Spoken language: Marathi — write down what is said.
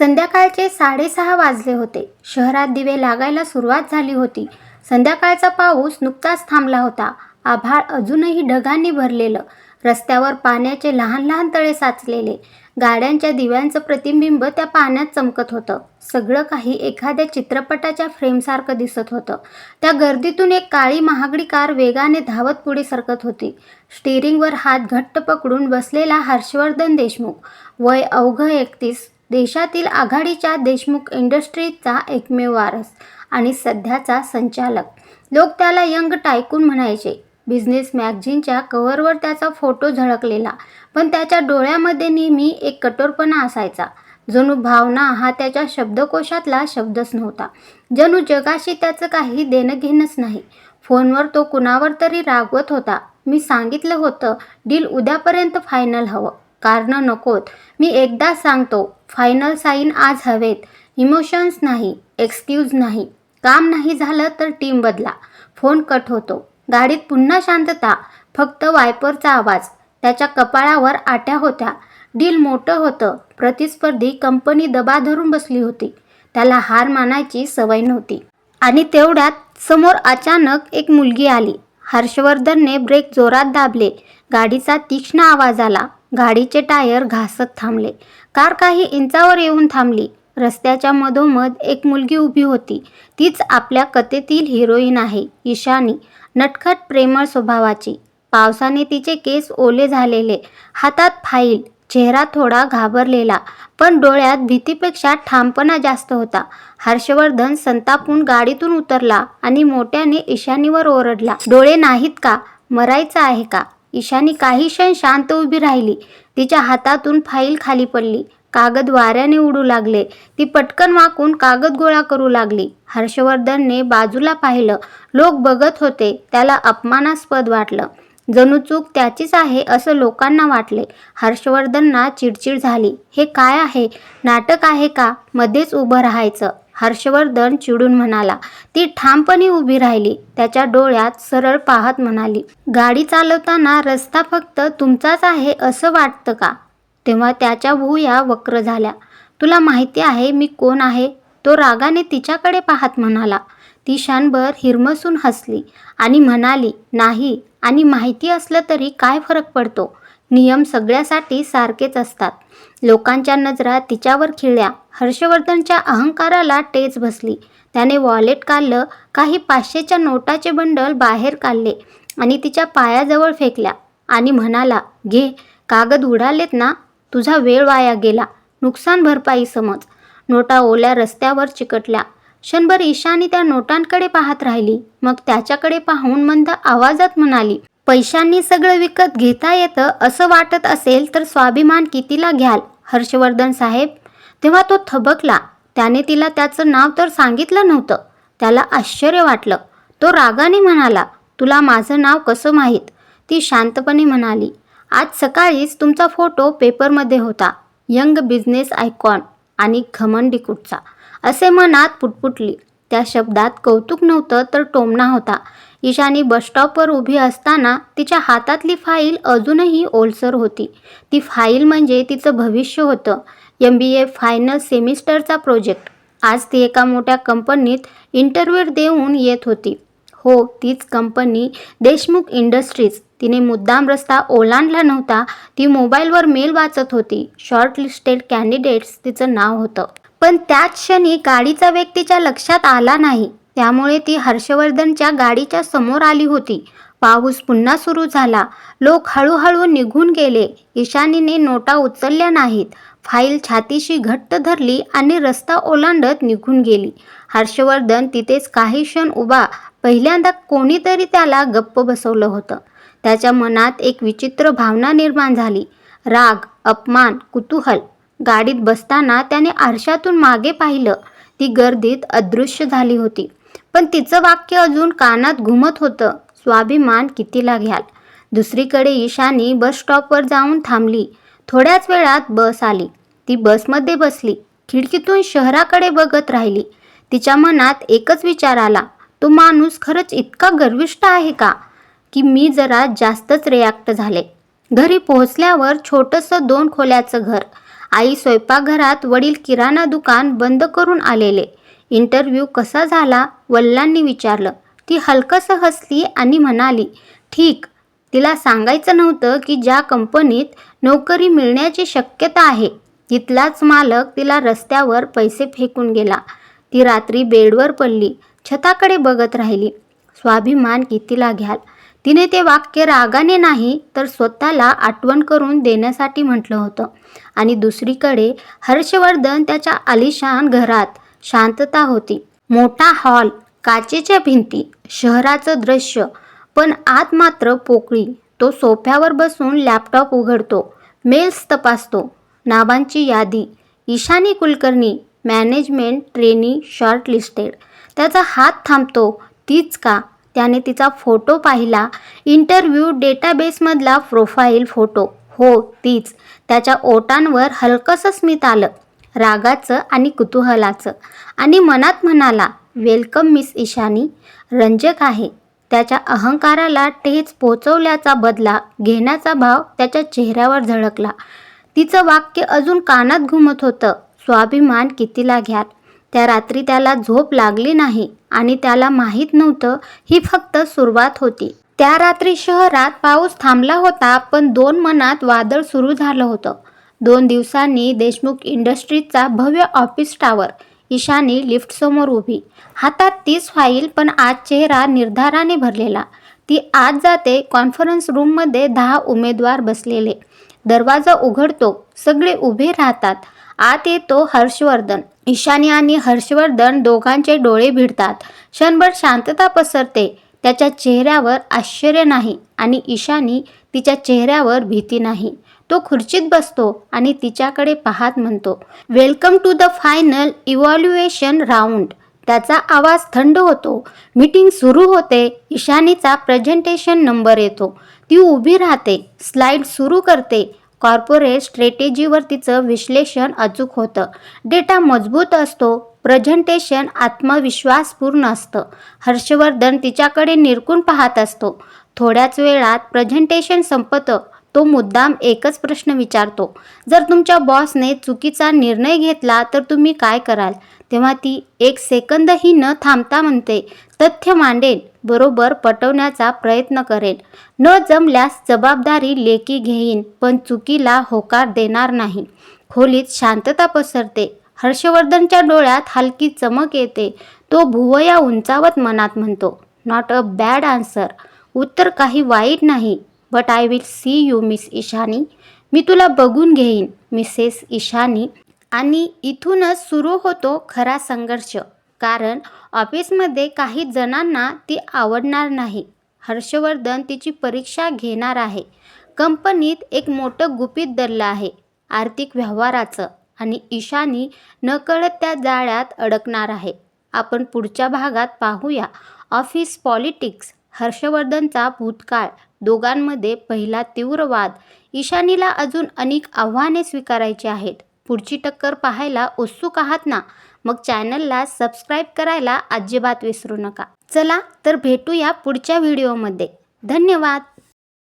संध्याकाळचे साडेसहा वाजले होते. शहरात दिवे लागायला सुरुवात झाली होती. संध्याकाळचा पाऊस नुकताच थांबला होता. आभाळ अजूनही ढगांनी भरलेलं. रस्त्यावर पाण्याचे लहान लहान तळे साचलेले. गाड्यांच्या दिव्यांचं प्रतिबिंब त्या पाण्यात चमकत होतं. सगळं काही एखाद्या चित्रपटाच्या फ्रेमसारखं दिसत होतं. त्या गर्दीतून एक काळी महागडी कार वेगाने धावत पुढे सरकत होती. स्टिअरिंगवर हात घट्ट पकडून बसलेला हर्षवर्धन देशमुख. वय अवघं एकतीस. देशातील आघाडीच्या देशमुख इंडस्ट्रीजचा एकमेव वारस आणि सध्याचा संचालक. लोक त्याला यंग टायकून म्हणायचे. बिझनेस मॅगझिनच्या कव्हरवर त्याचा फोटो झळकलेला पण त्याच्या डोळ्यामध्ये नेहमी एक कठोरपणा असायचा. जणू भावना हा त्याच्या शब्दकोशातला शब्दच नव्हता. जणू जगाशी त्याचं काही देणं घेणंच नाही. फोनवर तो कुणावर तरी रागवत होता. मी सांगितलं होतं डील उद्यापर्यंत फायनल हवं. कारणं नकोत. मी एकदा सांगतो फायनल साईन आज हवेत. इमोशन्स नाही एक्सक्यूज नाही. काम नाही झालं तर टीम बदला. फोन कट होतो. गाडीत पुन्हा शांतता फक्त वायपरचा आवाज. त्याच्या कपाळावर आट्या होत्या. डील मोठं होतं. प्रतिस्पर्धी कंपनी दबा धरून बसली होती. त्याला हार मानायची सवय नव्हती. आणि तेवढ्यात समोर अचानक एक मुलगी आली. हर्षवर्धनने ब्रेक जोरात दाबले. गाडीचा तीक्ष्ण आवाज आला. गाडीचे टायर घासत थांबले. कार काही इंचावर येऊन थांबली. रस्त्याच्या मधोमध एक मुलगी उभी होती. तीच आपल्या कथेतील हिरोईन आहे ईशानी. नटखट प्रेमळ स्वभावाची. पावसाने तिचे केस ओले झालेले. हातात फाईल. चेहरा थोडा घाबरलेला पण डोळ्यात भीतीपेक्षा ठामपणा जास्त होता. हर्षवर्धन संतापून गाडीतून उतरला आणि मोठ्याने ईशानीवर ओरडला. डोळे नाहीत का? मरायचं आहे का? ईशानी काही क्षण शांत उभी राहिली. तिच्या हातातून फाईल खाली पडली. कागद वाऱ्याने उडू लागले. ती पटकन वाकून कागद गोळा करू लागली. हर्षवर्धनने बाजूला पाहिलं. लोक बघत होते. त्याला अपमानास्पद वाटलं. जणू चूक त्याचीच आहे असं लोकांना वाटले. हर्षवर्धनना चिडचिड झाली. हे काय आहे? नाटक आहे का? मध्येच उभं राहायचं. हर्षवर्धन चिडून म्हणाला ती ठामपणे उभी राहिली त्याच्या डोळ्यात सरळ पाहत म्हणाली गाडी चालवताना रस्ता फक्त तुमचाच आहे असं वाटतं का? तेव्हा त्याच्या भूया वक्र झाल्या तुला माहिती आहे मी कोण आहे? तो रागाने तिच्याकडे पाहत म्हणाला ती शानभर हिरमसून हसली आणि म्हणाली नाही आणि माहिती असलं तरी काय फरक पडतो? नियम सगळ्यासाठी सारखेच असतात. लोकांच्या नजरा तिच्यावर खिळल्या हर्षवर्धनच्या अहंकाराला टेच बसली. त्याने वॉलेट काढलं काही पाचशेच्या नोटाचे बंडल बाहेर काढले आणि तिच्या पायाजवळ फेकल्या आणि म्हणाला घे कागद उडालेत ना तुझा वेळ वाया गेला नुकसान भरपाई समज. नोटा ओल्या रस्त्यावर चिकटल्या. क्षणभर ईशानी त्या नोटांकडे पाहत राहिली. मग त्याच्याकडे पाहून मंद आवाजात म्हणाली पैशांनी सगळं विकत घेता येतं असं वाटत असेल तर स्वाभिमान कितीला घ्याल हर्षवर्धन साहेब? तेव्हा तो थबकला. त्याने तिला त्याचं नाव तर सांगितलं नव्हतं. त्याला आश्चर्य वाटलं. तो रागाने म्हणाला तुला माझं नाव कसं माहीत? ती शांतपणे म्हणाली आज सकाळीच तुमचा फोटो पेपरमध्ये होता. यंग बिझनेस आयकॉन आणि घमंडी कुठचा असे मनात पुटपुटली. त्या शब्दात कौतुक नव्हतं तर टोमणा होता. ईशानी बसस्टॉपवर उभी असताना तिच्या हातातली फाईल अजूनही ओलसर होती. ती फाईल म्हणजे तिचं भविष्य होतं. एम बी ए फायनल सेमिस्टरचा प्रोजेक्ट आज ती एका मोठ्या कंपनीत इंटरव्ह्यू देऊन येत होती. हो तीच कंपनी देशमुख इंडस्ट्रीज तिने मुद्दाम रस्ता ओलांडला नव्हता. ती मोबाईलवर मेल वाचत होती. शॉर्ट लिस्टेड कॅन्डिडेट्स तिचं नाव होतं. पण त्याच क्षणी गाडीचा वेग तिच्या लक्षात आला नाही. त्यामुळे ती हर्षवर्धनच्या गाडीच्या समोर आली होती. पाऊस पुन्हा सुरू झाला. लोक हळूहळू निघून गेले. ईशानीने नोटा उचलल्या नाहीत. फाईल छातीशी घट्ट धरली आणि रस्ता ओलांडत निघून गेली. हर्षवर्धन तिथेच काही क्षण उभा पहिल्यांदा कोणीतरी त्याला गप्प बसवलं होतं. त्याच्या मनात एक विचित्र भावना निर्माण झाली. राग अपमान कुतूहल. गाडीत बसताना त्याने आरशातून मागे पाहिलं. ती गर्दीत अदृश्य झाली होती. पण तिचं वाक्य अजून कानात घुमत होतं. स्वाभिमान कितीला घ्याल? दुसरीकडे ईशानी बस स्टॉपवर जाऊन थांबली. थोड्याच वेळात बस आली. ती बसमध्ये बसली. खिडकीतून शहराकडे बघत राहिली. तिच्या मनात एकच विचार आला. तो माणूस खरंच इतका गर्विष्ठ आहे का? की मी जरा जास्तच रिॲक्ट झाले. घरी पोहोचल्यावर छोटंसं दोन खोल्याचं घर. आई स्वयंपाकघरात वडील किराणा दुकान बंद करून आलेले. इंटरव्ह्यू कसा झाला? वल्लांनी विचारलं. ती हलकंसं हसली आणि म्हणाली ठीक. तिला सांगायचं नव्हतं की ज्या कंपनीत नोकरी मिळण्याची शक्यता आहे. तिथलाच मालक तिला रस्त्यावर पैसे फेकून गेला. ती रात्री बेडवर पडली छताकडे बघत राहिली. स्वाभिमान कितीला घ्याल? तिने ते वाक्य रागाने नाही तर स्वतःला आठवण करून देण्यासाठी म्हटलं होतं. आणि दुसरीकडे हर्षवर्धन त्याच्या आलिशान घरात शांतता होती. मोठा हॉल काचेच्या भिंती शहराचं दृश्य पण आत मात्र पोकळी. तो सोफ्यावर बसून लॅपटॉप उघडतो मेल्स तपासतो. नावांची यादी. Ishani Kulkarni management trainee shortlisted त्याचा हात थांबतो तीच का? त्याने तिचा फोटो पाहिला. इंटरव्ह्यू डेटाबेसमधला प्रोफाईल फोटो. हो तीच. त्याच्या ओटांवर हलकंसं स्मित आलं. रागाचं आणि कुतूहलाचं. आणि मनात म्हणाला वेलकम मिस ईशानी. रंजक आहे. त्याच्या अहंकाराला ठेच पोचवल्याचा बदला घेण्याचा भाव त्याच्या चेहऱ्यावर झळकला. तिचं वाक्य अजून कानात घुमत होतं. स्वाभिमान कितीला घ्याल? त्या रात्री त्याला झोप लागली नाही आणि त्याला माहीत नव्हतं ही फक्त सुरुवात होती. त्या रात्री शहरात पाऊस थांबला होता पण दोन मनात वादळ सुरू झालं होतं. दोन दिवसांनी देशमुख इंडस्ट्रीजचा भव्य ऑफिस टावर. ईशानी लिफ्टसमोर उभी. हातात तीच फाईल पण आज चेहरा निर्धाराने भरलेला. ती आज जाते कॉन्फरन्स रूममध्ये दहा उमेदवार बसलेले. दरवाजा उघडतो सगळे उभे राहतात. आत येतो हर्षवर्धन. ईशानी आणि हर्षवर्धन दोघांचे डोळे भिडतात. क्षणभर शांतता पसरते. त्याच्या चेहऱ्यावर आश्चर्य नाही आणि ईशानी तिच्या चेहऱ्यावर भीती नाही. तो खुर्चीत बसतो आणि तिच्याकडे पाहत म्हणतो welcome to the final evaluation round त्याचा आवाज थंड होतो. मीटिंग सुरू होते. ईशानीचा प्रेझेंटेशन नंबर येतो. ती उभी राहते स्लाइड सुरू करते. कॉर्पोरेट स्ट्रॅटेजीवर तिचं विश्लेषण अचूक होतं. डेटा मजबूत असतो प्रेझेंटेशन आत्मविश्वासपूर्ण असतं. हर्षवर्धन तिच्याकडे निरकून पाहत असतो. थोड्याच वेळात प्रेझेंटेशन संपतं. तो मुद्दाम एकच प्रश्न विचारतो. जर तुमच्या बॉसने चुकीचा निर्णय घेतला तर तुम्ही काय कराल? तेव्हा ती एक सेकंदही न थांबता म्हणते तथ्य मांडेन बरोबर पटवण्याचा प्रयत्न करेन. न जमल्यास जबाबदारी लेखी घेईन पण चुकीला होकार देणार नाही. खोलीत शांतता पसरते. हर्षवर्धनच्या डोळ्यात हलकी चमक येते. तो भुवया उंचावत मनात म्हणतो नॉट अ बॅड आन्सर उत्तर काही वाईट नाही. But I will see you miss Ishani मी तुला बघून घेईन मिसेस ईशानी आणि इथूनच सुरू होतो खरा संघर्ष. कारण ऑफिसमध्ये काही जणांना ती आवडणार नाही. हर्षवर्धन तिची परीक्षा घेणार आहे. कंपनीत एक मोठं गुपित दरलं आहे आर्थिक व्यवहाराचं. आणि ईशानी नकळत त्या जाळ्यात अडकणार आहे. आपण पुढच्या भागात पाहूया. ऑफिस पॉलिटिक्स हर्षवर्धनचा भूतकाळ. दोघांमध्ये पहिला तीव्र वाद ईशानीला अजून अनेक आव्हाने स्वीकारायची आहेत. पुढची टक्कर पाहायला उत्सुक आहात ना? मग चॅनलला सबस्क्राईब करायला अजिबात विसरू नका. चला तर भेटूया पुढच्या व्हिडिओमध्ये. धन्यवाद!